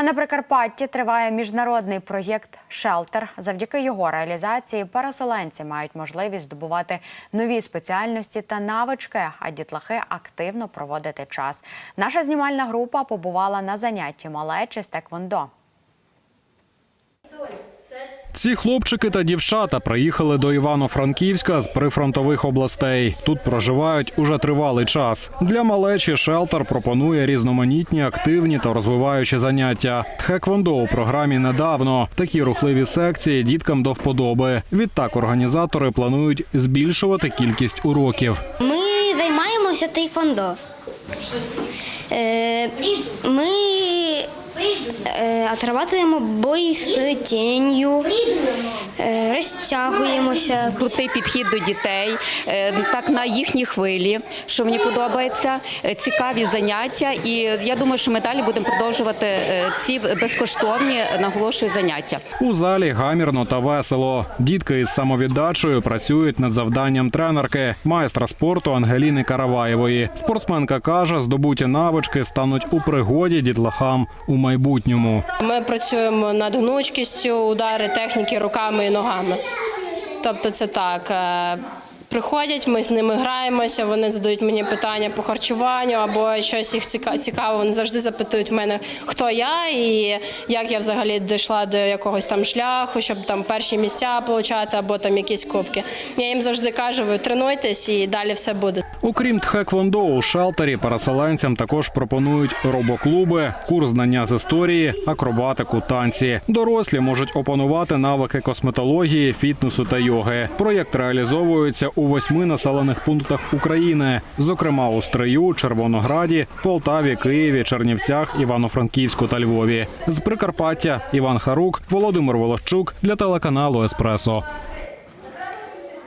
А на Прикарпатті триває міжнародний проєкт Шелтер. Завдяки його реалізації переселенці мають можливість здобувати нові спеціальності та навички, а дітлахи активно проводити час. Наша знімальна група побувала на занятті малечі з Теквондо. Ці хлопчики та дівчата приїхали до Івано-Франківська з прифронтових областей. Тут проживають уже тривалий час. Для малечі шелтер пропонує різноманітні активні та розвиваючі заняття. Тхеквондо у програмі недавно. Такі рухливі секції діткам до вподоби. Відтак організатори планують збільшувати кількість уроків. Ми займаємося тейквондо. Е, Ми отрабатуємо бой з тінню, е, розтягуємося. крутий підхід до дітей, е, так на їхній хвилі, що мені подобається, е, цікаві заняття. І я думаю, що ми далі будемо продовжувати е, ці безкоштовні наголошую заняття. У залі гамірно та весело. Дітки із самовіддачею працюють над завданням тренерки, майстра спорту Ангеліни Караваєвої. Спортсменка каже, здобуті навички стануть у пригоді дітлахам у майбутньому. Ми працюємо над гнучкістю, удари техніки руками і ногами. Тобто, це так. Приходять, ми з ними граємося, вони задають мені питання по харчуванню або щось їх ціка- цікаво. Вони завжди запитують мене, хто я і як я взагалі дійшла до якогось там шляху, щоб там перші місця отримати або там якісь кубки. Я їм завжди кажу, ви тренуйтесь і далі все буде. Окрім тхеквондо у шелтері, переселенцям також пропонують робоклуби, курс знання з історії, акробатику, танці. Дорослі можуть опанувати навики косметології, фітнесу та йоги. Проєкт реалізовується у восьми населених пунктах України, зокрема у Стрию, Червонограді, Полтаві, Києві, Чернівцях, Івано-Франківську та Львові. З Прикарпаття Іван Харук, Володимир Волощук для телеканалу Еспресо.